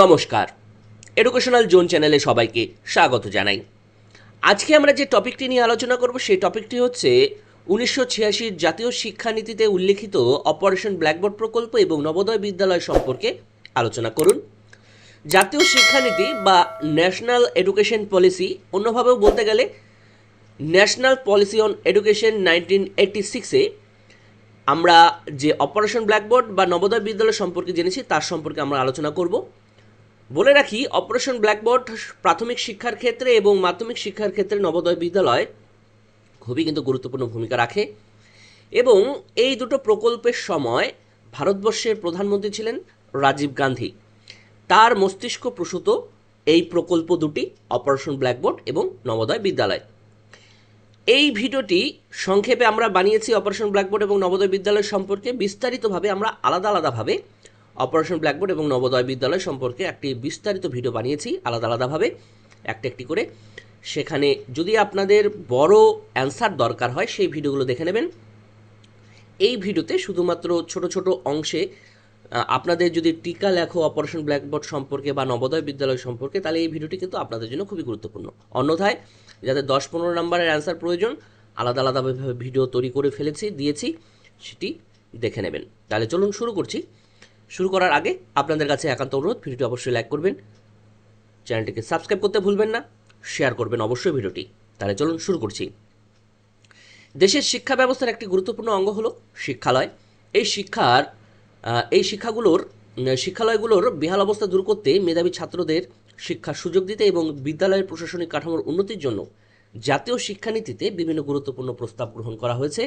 নমস্কার। Educational zone চ্যানেলে সবাইকে স্বাগত জানাই। আজকে আমরা যে টপিকটি নিয়ে আলোচনা করব, সেই টপিকটি হচ্ছে উনিশশো ছিয়াশির জাতীয় শিক্ষানীতিতে উল্লেখিত অপারেশন ব্ল্যাকবোর্ড প্রকল্প এবং নবোদয় বিদ্যালয় সম্পর্কে আলোচনা করুন। জাতীয় শিক্ষানীতি বা ন্যাশনাল এডুকেশন পলিসি অন্যভাবেও বলতে গেলে national policy on education nineteen eighty সিক্সে আমরা যে অপারেশন ব্ল্যাকবোর্ড বা নবোদয় বিদ্যালয় সম্পর্কে জেনেছি, তার সম্পর্কে আমরা আলোচনা করব। বলে রাখি অপারেশন ব্ল্যাকবোর্ড প্রাথমিক শিক্ষার ক্ষেত্রে এবং মাধ্যমিক শিক্ষার ক্ষেত্রে নবোদয় বিদ্যালয় খুবই কিন্তু গুরুত্বপূর্ণ ভূমিকা রাখে এবং এই দুটো প্রকল্পের সময় ভারতবর্ষের প্রধানমন্ত্রী ছিলেন রাজীব গান্ধী। তার মস্তিষ্ক প্রসূত এই প্রকল্প দুটি অপারেশন ব্ল্যাকবোর্ড এবং নবোদয় বিদ্যালয়। এই ভিডিওটি সংক্ষেপে আমরা বানিয়েছি অপারেশন ব্ল্যাকবোর্ড এবং নবোদয় বিদ্যালয় সম্পর্কে বিস্তারিতভাবে আমরা আলাদা আলাদাভাবে অপারেশন ব্ল্যাকবোর্ড এবং নবোদয় বিদ্যালয় সম্পর্কে একটি বিস্তারিত ভিডিও বানিয়েছি আলাদা আলাদাভাবে, একটা একটি করে। সেখানে যদি আপনাদের বড় অ্যান্সার দরকার হয়, সেই ভিডিওগুলো দেখে নেবেন। এই ভিডিওতে শুধুমাত্র ছোট ছোট অংশে আপনাদের যদি টিকা লেখো অপারেশন ব্ল্যাকবোর্ড সম্পর্কে বা নবোদয় বিদ্যালয় সম্পর্কে, তাহলে এই ভিডিওটি কিন্তু আপনাদের জন্য খুবই গুরুত্বপূর্ণ। অন্যথায় যাদের দশ পনেরো নম্বরের অ্যান্সার প্রয়োজন, আলাদা আলাদাভাবে ভিডিও তৈরি করে ফেলেছি, দিয়েছি, সেটি দেখে নেবেন। তাহলে চলুন শুরু করছি। শুরু করার আগে আপনাদের কাছে একান্ত অনুরোধ, ভিডিওটি অবশ্যই লাইক করবেন। চ্যানেলটিকে সাবস্ক্রাইব করতে ভুলবেন না শেয়ার করবেন অবশ্যই ভিডিওটি। তাহলে চলুন শুরু করছি। দেশের শিক্ষা ব্যবস্থার একটি গুরুত্বপূর্ণ অঙ্গ হলো শিক্ষালয়। এই শিক্ষার এই শিক্ষাগুলোর শিক্ষালয়গুলোর বেহাল অবস্থা দূর করতে মেধাবী ছাত্রদের শিক্ষার সুযোগ দিতে এবং বিদ্যালয়ের প্রশাসনিক কাঠামোর উন্নতির জন্য জাতীয় শিক্ষানীতিতে বিভিন্ন গুরুত্বপূর্ণ প্রস্তাব গ্রহণ করা হয়েছে।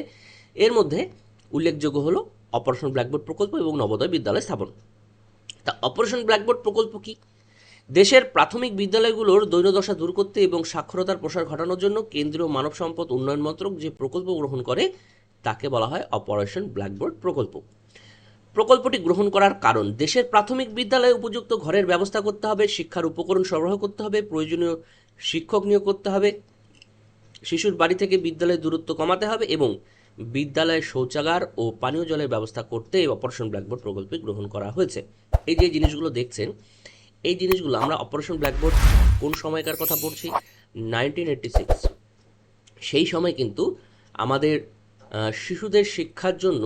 এর মধ্যে উল্লেখযোগ্য হলো অপারেশন ব্ল্যাকবোর্ড প্রকল্প এবং নবোদয় বিদ্যালয় স্থাপন। তা অপারেশন ব্ল্যাকবোর্ড প্রকল্প কি? দেশের প্রাথমিক বিদ্যালয়গুলোর দৈন্যদশা দূর করতে এবং সাক্ষরতার প্রসার ঘটানোর জন্য কেন্দ্রীয় মানব সম্পদ উন্নয়ন মন্ত্রক যে প্রকল্প গ্রহণ করে, তাকে বলা হয় অপারেশন ব্ল্যাকবোর্ড প্রকল্প। প্রকল্পটি গ্রহণ করার কারণ, দেশের প্রাথমিক বিদ্যালয়ে উপযুক্ত ঘরের ব্যবস্থা করতে হবে, শিক্ষার উপকরণ সরবরাহ করতে হবে, প্রয়োজনীয় শিক্ষক নিয়োগ করতে হবে, শিশুর বাড়ি থেকে বিদ্যালয়ের দূরত্ব কমাতে হবে এবং বিদ্যালয়ে শৌচাগার ও পানীয় জলের ব্যবস্থা করতে এই অপারেশন ব্ল্যাকবোর্ড প্রকল্পে গ্রহণ করা হয়েছে। এই যে জিনিসগুলো দেখছেন, এই জিনিসগুলো আমরা অপারেশন ব্ল্যাকবোর্ড কোন সময়কার কথা বলছি? Nineteen eighty six. সেই সময় কিন্তু আমাদের শিশুদের শিক্ষার জন্য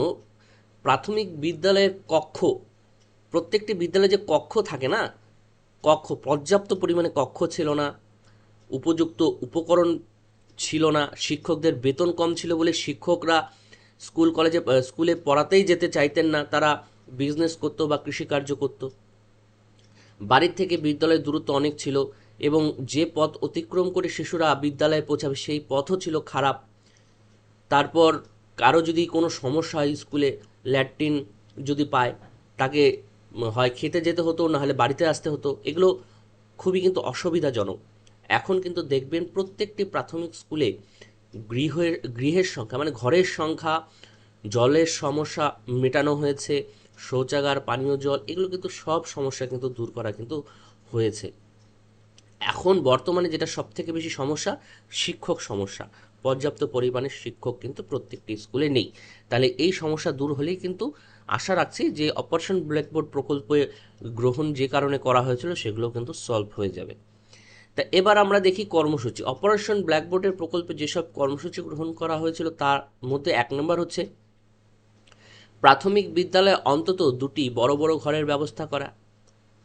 প্রাথমিক বিদ্যালয়ের কক্ষ, প্রত্যেকটি বিদ্যালয়ে যে কক্ষ থাকে না, কক্ষ, পর্যাপ্ত পরিমাণে কক্ষ ছিল না, উপযুক্ত উপকরণ ছিল না। শিক্ষকদের বেতন কম ছিল বলে শিক্ষকরা স্কুল কলেজে স্কুলে পড়াতেই যেতে চাইতেন না। তারা বিজনেস করতো বা কৃষিকার্য করতো। বাড়ির থেকে বিদ্যালয়ের দূরত্ব অনেক ছিল এবং যে পথ অতিক্রম করে শিশুরা বিদ্যালয়ে পৌঁছাবে সেই পথও ছিল খারাপ। তারপর কারও যদি কোনো সমস্যা হয় স্কুলে, ল্যাট্রিন যদি পায়, তাকে হয় খেতে যেতে হতো না হলে বাড়িতে আসতে হতো। এগুলো খুবই কিন্তু অসুবিধাজনক। এখন কিন্তু দেখবেন প্রত্যেকটি প্রাথমিক স্কুলে গৃহের গৃহের সংখ্যা মানে ঘরের সংখ্যা, জলের সমস্যা মেটানো হয়েছে, শৌচাগার, পানীয় জল, এগুলো কিন্তু সব সমস্যা কিন্তু দূর করা কিন্তু হয়েছে। এখন বর্তমানে যেটা সব থেকে বেশি সমস্যা, শিক্ষক সমস্যা। পর্যাপ্ত পরিমাণে শিক্ষক কিন্তু প্রত্যেকটি স্কুলে নেই। তাহলে এই সমস্যা দূর হলেই কিন্তু আশা রাখছি যে অপারেশন ব্ল্যাকবোর্ড প্রকল্পে গ্রহণ যে কারণে করা হয়েছিল, সেগুলো কিন্তু সলভ হয়ে যাবে। তা এবার আমরা দেখি কর্মসূচি। অপারেশন ব্ল্যাকবোর্ডের প্রকল্পে যেসব কর্মসূচি গ্রহণ করা হয়েছিল, তার মধ্যে এক নম্বর হচ্ছে প্রাথমিক বিদ্যালয়ে অন্তত দুটি বড় বড় ঘরের ব্যবস্থা করা।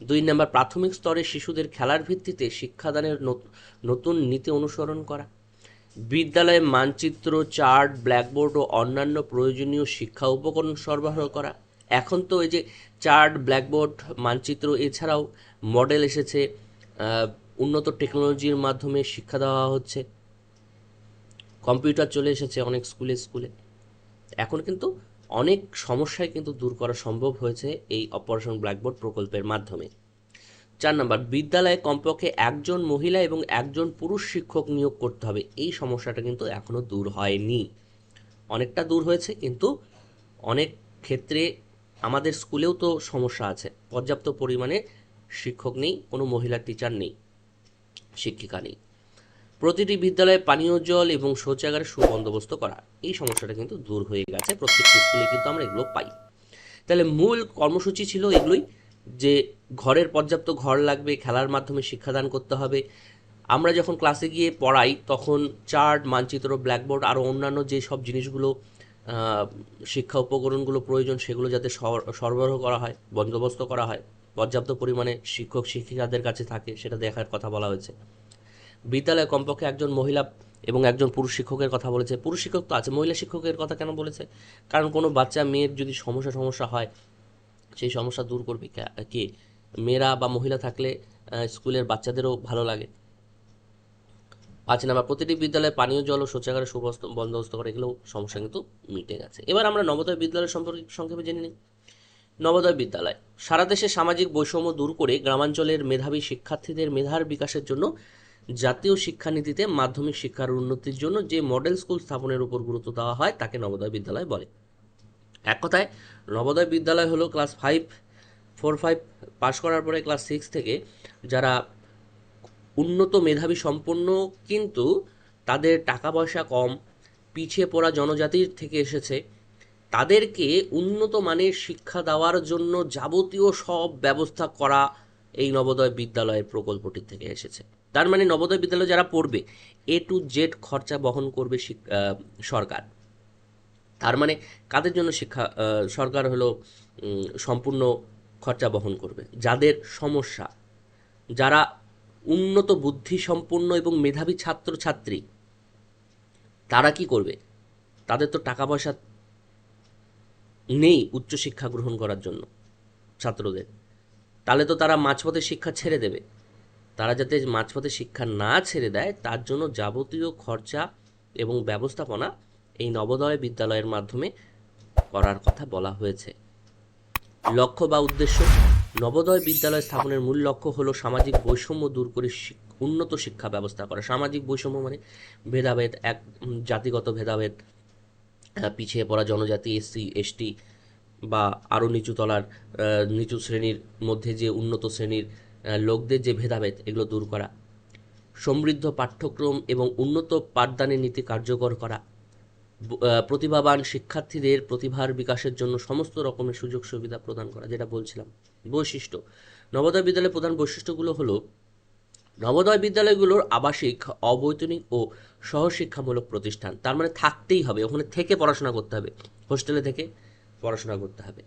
দুই নম্বর প্রাথমিক স্তরে শিশুদের খেলার ভিত্তিতে শিক্ষাদানের নত- নতুন নীতি অনুসরণ করা। বিদ্যালয়ে মানচিত্র, চার্ট ব্ল্যাকবোর্ড ও অন্যান্য প্রয়োজনীয় শিক্ষা উপকরণ সরবরাহ করা। এখন তো এই যে চার্ট ব্ল্যাকবোর্ড মানচিত্র, এছাড়াও মডেল এসেছে উন্নত টেকনোলজির মাধ্যমে শিক্ষা দেওয়া হচ্ছে। কম্পিউটার চলে এসেছে অনেক স্কুলে স্কুলে এখন কিন্তু অনেক সমস্যায় কিন্তু দূর করা সম্ভব হয়েছে এই অপারেশন ব্ল্যাকবোর্ড প্রকল্পের মাধ্যমে। চার নম্বর, বিদ্যালয়ে কমপক্ষে একজন মহিলা এবং একজন পুরুষ শিক্ষক নিয়োগ করতে হবে। এই সমস্যাটা কিন্তু এখনও দূর হয়নি। অনেকটা দূর হয়েছে, কিন্তু অনেক ক্ষেত্রে আমাদের স্কুলেও তো সমস্যা আছে। পর্যাপ্ত পরিমাণে শিক্ষক নেই, কোনো মহিলা টিচার নেই। শিক্ষিকা নেই প্রতিটি বিদ্যালয়ে পানীয় জল এবং শৌচাগারের সুবন্দোবস্ত করা, এই সমস্যাটা কিন্তু দূর হয়ে গেছে। প্রত্যেকটি স্কুলে কিন্তু আমরা এগুলো পাই। তাহলে মূল কর্মসূচি ছিল এগুলোই যে ঘরের পর্যাপ্ত ঘর লাগবে, খেলার মাধ্যমে শিক্ষাদান করতে হবে। আমরা যখন ক্লাসে গিয়ে পড়াই, তখন চার্ট মানচিত্র ব্ল্যাকবোর্ড আরও অন্যান্য যে সব জিনিসগুলো শিক্ষা উপকরণগুলো প্রয়োজন, সেগুলো যাতে সর- সরবরাহ করা হয়, বন্দোবস্ত করা হয় পর্যাপ্ত পরিমাণে শিক্ষক, শিক্ষিকাদের কাছে থাকে, সেটা দেখার কথা বলা হয়েছে। বিদ্যালয়ে কমপক্ষে একজন মহিলা এবং একজন পুরুষ শিক্ষকের কথা বলেছে। পুরুষ শিক্ষক তো আছে, মহিলা শিক্ষকের কথা কেন বলেছে? কারণ কোনো বাচ্চা, মেয়ের যদি সমস্যা সমস্যা হয়, সেই সমস্যা দূর করবে কে- মেয়েরা বা মহিলা থাকলে স্কুলের বাচ্চাদেরও ভালো লাগে। পাঁচ নাম্বার, প্রতিটি বিদ্যালয়ে পানীয় জল ও শৌচাগারের সুবস্ত বন্দোবস্ত করে এগুলো সমস্যা কিন্তু মিটে গেছে। এবার আমরা নবোদয় বিদ্যালয় সম্পর্কে সংক্ষেপে জেনে নিই। নবোদয় বিদ্যালয়। সারা দেশে সামাজিক বৈষম্য দূর করে গ্রামাঞ্চলের মেধাবী শিক্ষার্থীদের মেধার বিকাশের জন্য জাতীয় শিক্ষানীতিতে মাধ্যমিক শিক্ষার উন্নতির জন্য যে মডেল স্কুল স্থাপনের উপর গুরুত্ব দেওয়া হয় তাকে নবোদয় বিদ্যালয় বলে। এক কথায়, নবোদয় বিদ্যালয় হলো class five, four five pass করার পরে ক্লাস সিক্স থেকে যারা উন্নত মেধাবী সম্পন্ন কিন্তু তাদের টাকা পয়সা কম, পিছিয়ে পড়া জনজাতির থেকে এসেছে তাদেরকে উন্নত মানের শিক্ষা দেওয়ার জন্য যাবতীয় সব ব্যবস্থা করা এই নবোদয় বিদ্যালয়ের প্রকল্পটি থেকে এসেছে। তার মানে নবোদয় বিদ্যালয়ে যারা পড়বে এ টু জেড খরচা বহন করবে সরকার। তার মানে কাদের জন্য শিক্ষা সরকার হলো সম্পূর্ণ খরচা বহন করবে? যাদের সমস্যা। যারা উন্নত বুদ্ধি সম্পন্ন এবং মেধাবী ছাত্র ছাত্রী তারা কি করবে? তাদের তো টাকা পয়সা নেই উচ্চশিক্ষা গ্রহণ করার জন্য ছাত্রদের। তাহলে তো তারা মাঝপথে শিক্ষা ছেড়ে দেবে। তারা যাতে মাঝপথে শিক্ষা না ছেড়ে দেয়, তার জন্য যাবতীয় খরচা এবং ব্যবস্থাপনা এই নবোদয় বিদ্যালয়ের মাধ্যমে করার কথা বলা হয়েছে। লক্ষ্য বা উদ্দেশ্য? নবোদয় বিদ্যালয় স্থাপনের মূল লক্ষ্য হলো সামাজিক বৈষম্য দূর করে উন্নত শিক্ষা ব্যবস্থা করা। সামাজিক বৈষম্য মানে ভেদাভেদ, এক জাতিগত ভেদাভেদ পিছিয়ে পড়া জনজাতি এসসি এসটি বা আরও নিচু তলার নিচু শ্রেণির মধ্যে যে উন্নত শ্রেণির লোকদের যে ভেদাভেদ, এগুলো দূর করা। সমৃদ্ধ পাঠ্যক্রম এবং উন্নত পাঠদানের নীতি কার্যকর করা। প্রতিভাবান শিক্ষার্থীদের প্রতিভার বিকাশের জন্য সমস্ত রকমের সুযোগ সুবিধা প্রদান করা, যেটা বলছিলাম। বৈশিষ্ট্য, নবোদয় বিদ্যালয়ের প্রধান বৈশিষ্ট্যগুলো হলো নবোদয় বিদ্যালয়গুলোর আবাসিক, অবৈতনিক ও সহশিক্ষামূলক প্রতিষ্ঠান। তার মানে থাকতেই হবে। ওখানে থেকে পড়াশোনা করতে হবে। হোস্টেলে থেকে পড়াশোনা করতে হবে।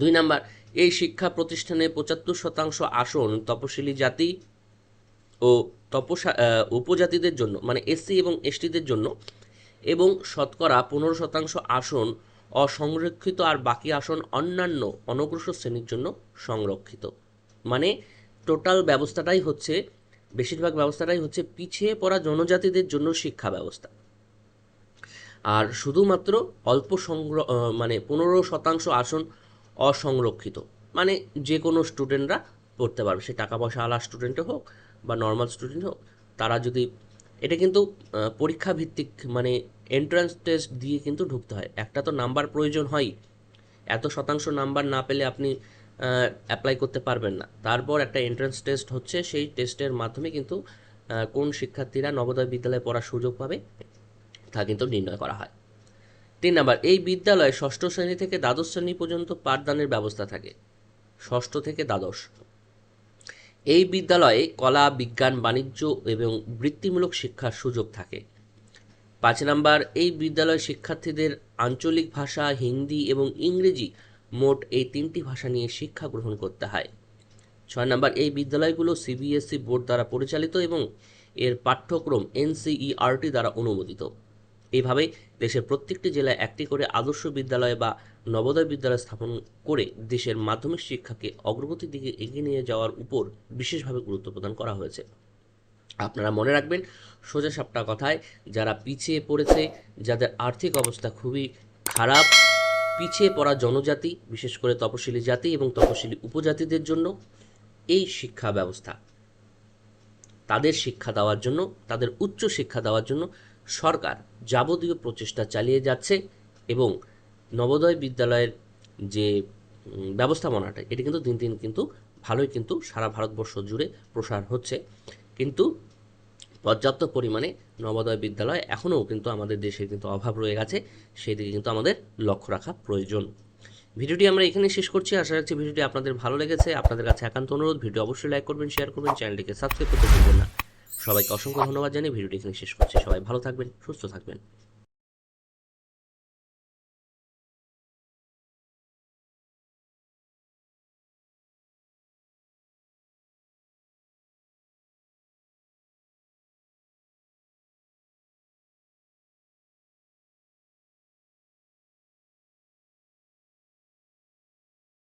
দুই নাম্বার, এই শিক্ষা প্রতিষ্ঠানে পঁচাত্তর শতাংশ আসন তপশিলি জাতি ও তপসা উপজাতিদের জন্য মানে এসসি এবং এসটিদের জন্য এবং শতকরা পনেরো শতাংশ আসন অসংরক্ষিত আর বাকি আসন অন্যান্য অনগ্রসর শ্রেণির জন্য সংরক্ষিত। মানে টোটাল ব্যবস্থাটাই হচ্ছে, বেশিরভাগ ব্যবস্থাটাই হচ্ছে পিছিয়ে পড়া জনজাতিদের জন্য শিক্ষা ব্যবস্থা। আর শুধুমাত্র অল্প সংগ্রহ মানে পনেরো শতাংশ আসন অসংরক্ষিত। মানে যে কোনো স্টুডেন্টরা পড়তে পারবে, সে টাকা পয়সা আলা স্টুডেন্টে হোক বা নর্মাল স্টুডেন্ট হোক, তারা যদি, এটা কিন্তু পরীক্ষা ভিত্তিক মানে এন্ট্রান্স টেস্ট দিয়ে কিন্তু ঢুকতে হয়। একটা তো নাম্বার প্রয়োজন হয় এত শতাংশ নাম্বার না পেলে আপনি অ্যাপ্লাই করতে পারবেন না। তারপর একটা এন্ট্রান্স টেস্ট হচ্ছে, সেই টেস্টের মাধ্যমে কিন্তু কোন শিক্ষার্থীরা নবোদয় বিদ্যালয়ে পড়ার সুযোগ পাবে, তা কিন্তু নির্ণয় করা হয়। তিন নাম্বার, এই বিদ্যালয়ে ষষ্ঠ শ্রেণি থেকে দ্বাদশ শ্রেণি পর্যন্ত পাঠদানের ব্যবস্থা থাকে। ষষ্ঠ থেকে দ্বাদশ। এই বিদ্যালয়ে কলা, বিজ্ঞান, বাণিজ্য এবং বৃত্তিমূলক শিক্ষার সুযোগ থাকে। পাঁচ নাম্বার, এই বিদ্যালয় শিক্ষার্থীদের আঞ্চলিক ভাষা, হিন্দি এবং ইংরেজি মোট এই তিনটি ভাষা নিয়ে শিক্ষা গ্রহণ করতে হয়। ছয় নম্বর, এই বিদ্যালয়গুলো সিবিএসই বোর্ড দ্বারা পরিচালিত এবং এর পাঠ্যক্রম এনসিইআরটি দ্বারা অনুমোদিত। এইভাবে দেশের প্রত্যেকটি জেলায় একটি করে আদর্শ বিদ্যালয় বা নবোদয় বিদ্যালয় স্থাপন করে দেশের মাধ্যমিক শিক্ষাকে অগ্রগতির দিকে এগিয়ে নিয়ে যাওয়ার উপর বিশেষভাবে গুরুত্ব প্রদান করা হয়েছে। আপনারা মনে রাখবেন, সোজা সাপটা কথায়, যারা পিছিয়ে পড়েছে, যাদের আর্থিক অবস্থা খুবই খারাপ পিছিয়ে পড়া জনজাতি, বিশেষ করে তপশিলি জাতি এবং তপশিলি উপজাতিদের জন্য এই শিক্ষা ব্যবস্থা। তাদের শিক্ষা দেওয়ার জন্য, তাদের উচ্চ শিক্ষা দেওয়ার জন্য সরকার যাবতীয় প্রচেষ্টা চালিয়ে যাচ্ছে এবং নবোদয় বিদ্যালয়ের যে ব্যবস্থাপনাটা, এটি কিন্তু দিন দিন কিন্তু ভালোই কিন্তু সারা ভারতবর্ষ জুড়ে প্রসার হচ্ছে। কিন্তু পর্যাপ্ত পরিমাণে নবোদয় বিদ্যালয় এখনও কিন্তু আমাদের দেশে কিন্তু অভাব রয়ে গেছে। সেই দিকে কিন্তু আমাদের লক্ষ্য রাখা প্রয়োজন। ভিডিওটি আমরা এখানে শেষ করছি। আশা রাখছি ভিডিওটি আপনাদের ভালো লেগেছে। আপনাদের কাছে একান্ত অনুরোধ, ভিডিও অবশ্যই লাইক করবেন, শেয়ার করবেন, চ্যানেলটিকে সাবস্ক্রাইব করতে ভুলবেন না। সবাইকে অসংখ্য ধন্যবাদ জানিয়ে ভিডিওটি এখানে শেষ করছি। সবাই ভালো থাকবেন, সুস্থ থাকবেন।